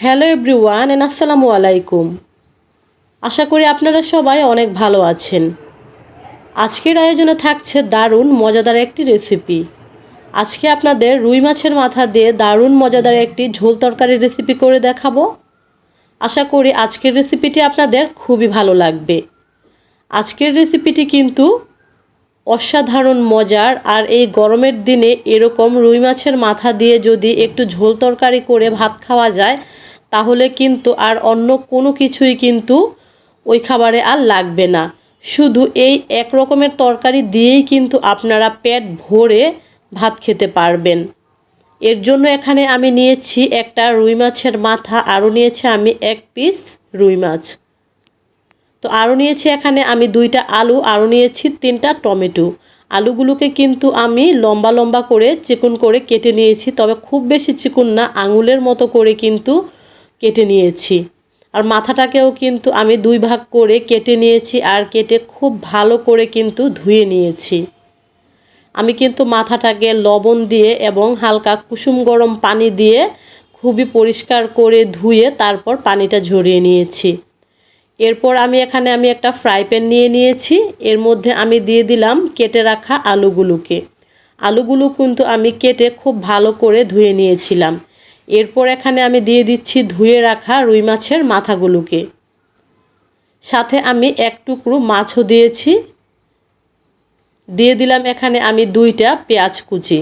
Hello everyone and আসসালামু আলাইকুম। আশা করি আপনারা সবাই অনেক ভালো আছেন। আজকের আয়োজনে থাকছে দারুণ মজাদার একটি রেসিপি আজকে আপনাদের রুই মাছের মাথা দিয়ে দারুণ মজাদার একটি ঝোল তরকারি রেসিপি করে দেখাবো। আশা করি আজকের রেসিপিটি আপনাদের খুবই ভালো লাগবে। আজকের রেসিপিটি কিন্তু অসাধারণ মজার আর এই গরমের দিনে এরকম রুই মাছের মাথা দিয়ে যদি একটু ঝোল তরকারি করে ভাত খাওয়া যায় তাহলে কিন্তু আর অন্য কোনো কিছুই কিন্তু ওই খাবারে আর লাগবে না। শুধু এই এক রকমের তরকারি দিয়েই কিন্তু আপনারা পেট ভরে ভাত খেতে পারবেন। এর জন্য এখানে আমি নিয়েছি একটা রুই মাছের মাথা, আরও নিয়েছি আমি এক পিস রুই মাছ। তো আরও নিয়েছি এখানে আমি দুইটা আলু, আরও নিয়েছি তিনটা টমেটো। আলুগুলোকে কিন্তু আমি লম্বা লম্বা করে চিকুন করে কেটে নিয়েছি, তবে খুব বেশি চিকুন না, আঙুলের মতো করে কিন্তু কেটে নিয়েছি। আর মাথাটাকেও কিন্তু আমি দুই ভাগ করে কেটে নিয়েছি আর কেটে খুব ভালো করে কিন্তু ধুয়ে নিয়েছি। আমি কিন্তু মাথাটাকে লবণ দিয়ে এবং হালকা কুসুম গরম পানি দিয়ে খুবই পরিষ্কার করে ধুয়ে তারপর পানিটা ঝরিয়ে নিয়েছি। এরপর আমি এখানে আমি একটা ফ্রাই প্যান নিয়ে নিয়েছি। এর মধ্যে আমি দিয়ে দিলাম কেটে রাখা আলুগুলোকে। আলুগুলো কিন্তু আমি কেটে খুব ভালো করে ধুয়ে নিয়েছিলাম। এরপর এখানে আমি দিয়ে দিচ্ছি ধুয়ে রাখা রুই মাছের মাথাগুলোকে। সাথে আমি এক টুকরো মাছও দিয়েছি। দিয়ে দিলাম এখানে আমি দুইটা পেঁয়াজ কুচি।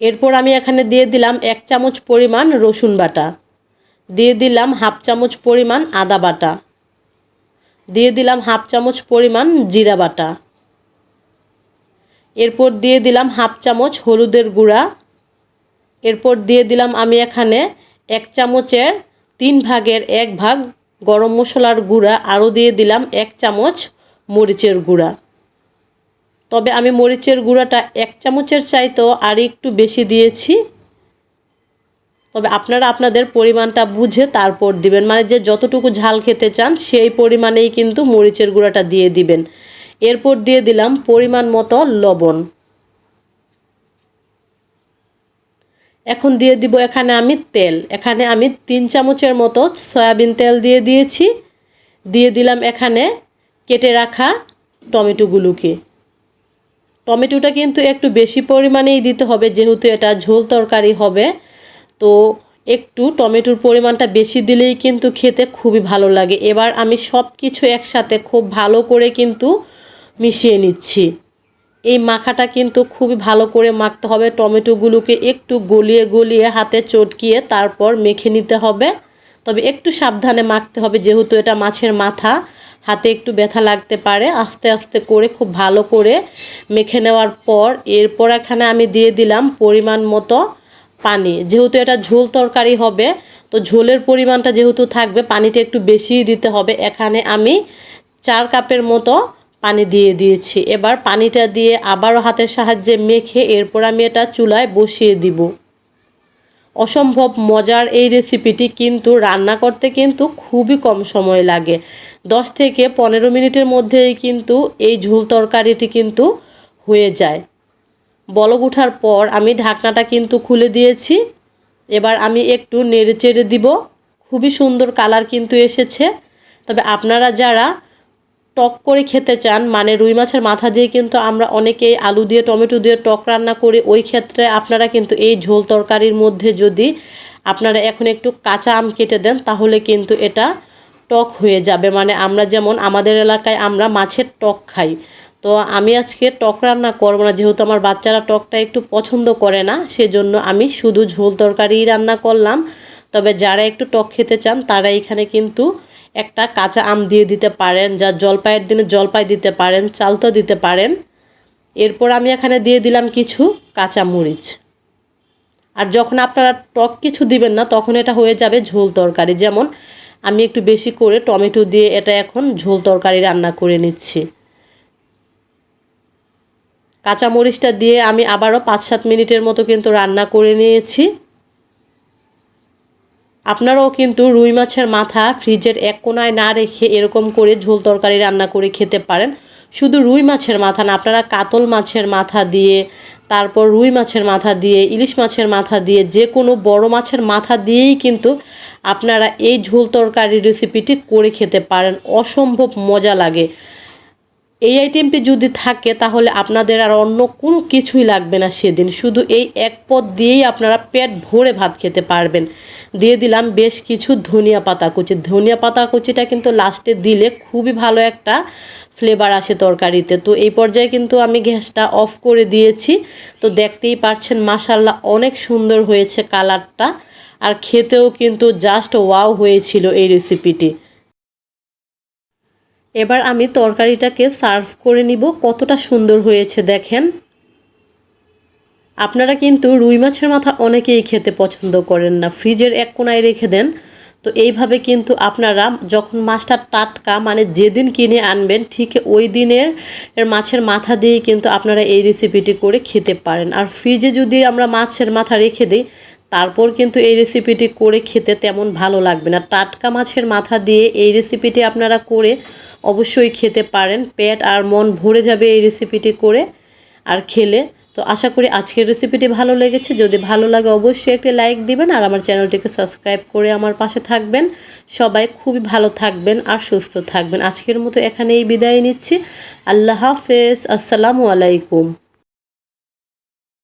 এরপর আমি এখানে দিয়ে দিলাম এক চামচ পরিমাণ রসুন বাটা। দিয়ে দিলাম হাফ চামচ পরিমাণ আদা বাটা। দিয়ে দিলাম হাফ চামচ পরিমাণ জিরা বাটা। এরপর দিয়ে দিলাম হাফ চামচ হলুদের গুঁড়া। এরপর দিয়ে দিলাম আমি এখানে এক চামচের তিন ভাগের এক ভাগ গরম মশলার গুঁড়া, আরও দিয়ে দিলাম এক চামচ মরিচের গুঁড়া। তবে আমি মরিচের গুঁড়াটা এক চামচের চাইতেও আর একটু বেশি দিয়েছি। তবে আপনারা আপনাদের পরিমাণটা বুঝে তারপর দিবেন। মানে যে যতটুকু ঝাল খেতে চান, সেই পরিমাণেই কিন্তু মরিচের গুঁড়াটা দিয়ে দিবেন। এরপর দিয়ে দিলাম পরিমাণ মতো লবণ। এখন দিয়ে দিব এখানে আমি তেল। এখানে আমি তিন চামচের মতো সয়াবিন তেল দিয়ে দিয়েছি। দিয়ে দিলাম এখানে কেটে রাখা টমেটোগুলোকে। টমেটোটা কিন্তু একটু বেশি পরিমাণেই দিতে হবে, যেহেতু এটা ঝোল তরকারি হবে। তো একটু টমেটোর পরিমাণটা বেশি দিলেই কিন্তু খেতে খুবই ভালো লাগে। এবার আমি সব কিছু একসাথে খুব ভালো করে কিন্তু মিশিয়ে নিচ্ছি। এই মাখাটা কিন্তু খুবই ভালো করে মাখতে হবে। টমেটোগুলোকে একটু গলিয়ে গলিয়ে হাতে চটকিয়ে তারপর মেখে নিতে হবে। তবে একটু সাবধানে মাখতে হবে, যেহেতু এটা মাছের মাথা। হাতে একটু ব্যথা লাগতে পারে। আস্তে আস্তে করে খুব ভালো করে মেখে নেওয়ার পর এরপর এখানে আমি দিয়ে দিলাম পরিমাণ মতো পানি। যেহেতু এটা ঝোল তরকারি হবে, তো ঝোলের পরিমাণটা যেহেতু থাকবে, পানিটা একটু বেশিই দিতে হবে। এখানে আমি চার কাপের মতো পানি দিয়ে দিয়েছি। এবার পানিটা দিয়ে আবারও হাতের সাহায্যে মেখে এরপর আমি এটা চুলায় বসিয়ে দিব। অসম্ভব মজার এই রেসিপিটি কিন্তু রান্না করতে কিন্তু খুবই কম সময় লাগে। দশ থেকে পনেরো মিনিটের মধ্যেই কিন্তু এই ঝোল তরকারিটি কিন্তু হয়ে যায়। বলক উঠার পর আমি ঢাকনাটা কিন্তু খুলে দিয়েছি। এবার আমি একটু নেড়ে চেড়ে দিব। খুবই সুন্দর কালার কিন্তু এসেছে। তবে আপনারা যারা টক করে খেতে চান মানে রুই মাছের মাথা দিয়ে কিন্তু আমরা অনেকেই আলু দিয়ে, টমেটো দিয়ে টক রান্না করি, ওই ক্ষেত্রে আপনারা কিন্তু এই ঝোল তরকারির মধ্যে যদি আপনারা এখন একটু কাঁচা আম কেটে দেন, তাহলে কিন্তু এটা টক হয়ে যাবে। মানে আমরা যেমন আমাদের এলাকায় আমরা মাছের টক খাই। তো আমি আজকে টক রান্না করব না, যেহেতু আমার বাচ্চারা টকটা একটু পছন্দ করে না, সেজন্য আমি শুধু ঝোল তরকারিই রান্না করলাম। তবে যারা একটু টক খেতে চান, তারা এখানে কিন্তু একটা কাঁচা আম দিয়ে দিতে পারেন, যা জলপাইয়ের দিনে জলপাই দিতে পারেন, চালতো দিতে পারেন। এরপর আমি এখানে দিয়ে দিলাম কিছু কাঁচা মরিচ। আর যখন আপনারা টক কিছু দিবেন না, তখন এটা হয়ে যাবে ঝোল তরকারি। যেমন আমি একটু বেশি করে টমেটো দিয়ে এটা এখন ঝোল তরকারি রান্না করে নিচ্ছি। কাঁচা মরিচটা দিয়ে আমি আবারও পাঁচ সাত মিনিটের মতো কিন্তু রান্না করে নিয়েছি। আপনারাও কিন্তু রুই মাছের মাথা ফ্রিজের এক কোনায় না রেখে এরকম করে ঝোল তরকারি রান্না করে খেতে পারেন। শুধু রুই মাছের মাথা না, আপনারা কাতল মাছের মাথা দিয়ে, তারপর রুই মাছের মাথা দিয়ে, ইলিশ মাছের মাথা দিয়ে, যে কোনো বড় মাছের মাথা দিয়েই কিন্তু আপনারা এই ঝোল তরকারি রেসিপিটি করে খেতে পারেন। অসম্ভব মজা লাগে। এই আইটেমটি যদি থাকে, তাহলে আপনাদের আর অন্য কোনো কিছুই লাগবে না সেদিন। শুধু এই এক পদ দিয়েই আপনারা পেট ভরে ভাত খেতে পারবেন। দিয়ে দিলাম বেশ কিছু ধনিয়া পাতা কুচি। ধনিয়া পাতা কুচিটা কিন্তু লাস্টে দিলে খুবই ভালো একটা ফ্লেভার আসে তরকারিতে। তো এই পর্যায়ে কিন্তু আমি গ্যাসটা অফ করে দিয়েছি। তো দেখতেই পারছেন মাসাল্লাহ অনেক সুন্দর হয়েছে কালারটা আর খেতেও কিন্তু জাস্ট ওয়াও হয়েছিল এই রেসিপিটি এবার আমি তরকারিটাকে সার্ভ করে নিব। কতটা সুন্দর হয়েছে দেখেন। আপনারা কিন্তু রুই মাছের মাথা অনেকেই খেতে পছন্দ করেন না। ফ্রিজের এক কোনায় রেখে দেন। তো এইভাবে কিন্তু আপনারা যখন মাছটা টাটকা মানে যেদিন কিনে আনবেন, ঠিক ওই দিনের মাছের মাথা দিয়েই কিন্তু আপনারা এই রেসিপিটি করে খেতে পারেন। আর ফ্রিজে যদি আমরা মাছের মাথা রেখে দিই তারপর কিন্তু এই রেসিপিটি করে খেতে তেমন ভালো লাগবে না। টাটকা মাছের মাথা দিয়ে এই রেসিপিটি আপনারা করে অবশ্যই খেতে পারেন। পেট আর মন ভরে যাবে এই রেসিপিটি করে আর খেলে। তো আশা করি আজকের রেসিপিটি ভালো লেগেছে। যদি ভালো লাগে অবশ্যই একটি লাইক দিবেন আর আমার চ্যানেলটিকে সাবস্ক্রাইব করে আমার পাশে থাকবেন। সবাই খুবই ভালো থাকবেন আর সুস্থ থাকবেন। আজকের মতো এখানেই বিদায় নিচ্ছি। আল্লাহ হাফেজ। আসসালামু আলাইকুম।